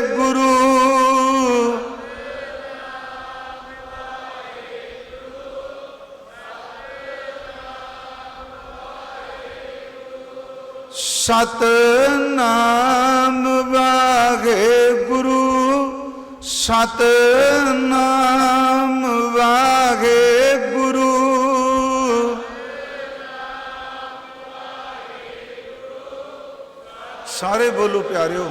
ਗੁਰੂ। ਸਤਨਾਮ ਵਾਗੇ ਗੁਰੂ। ਸਤਨਾਮ ਵਾਗੇ ਗੁਰੂ। ਸਾਰੇ ਬੋਲੋ ਪਿਆਰਿਓ।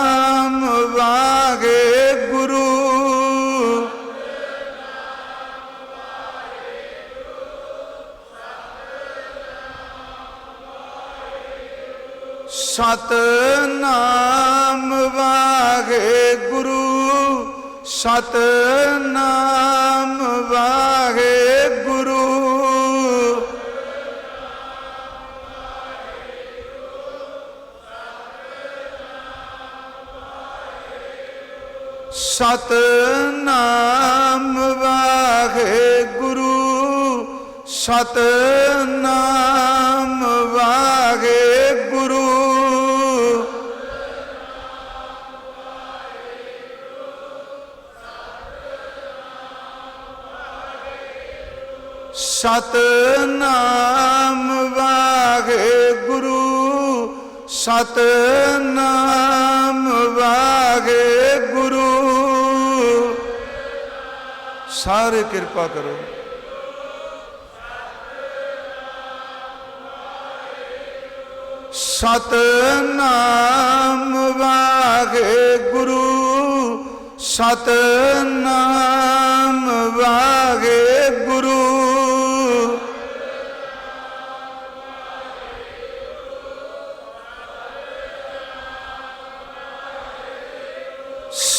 ਸਤਨਾਮ ਵਾਹਿਗੁਰੂ ਸਤਨਾਮ ਵਾਹਿਗੁਰੂ। ਸਤਨਾਮ ਵਾਹਿਗੁਰੂ ਸਤਨਾਮ ਸਤਨਾਮ ਵਾਹਿਗੁਰੂ ਸਤਨਾਮ ਵਾਹਿਗੁਰੂ। ਸਾਰੇ ਕਿਰਪਾ ਕਰੋ। ਸਤਨਾਮ ਵਾਹਿਗੁਰੂ ਸਤਨਾਮ ਵਾਹਿਗੁਰੂ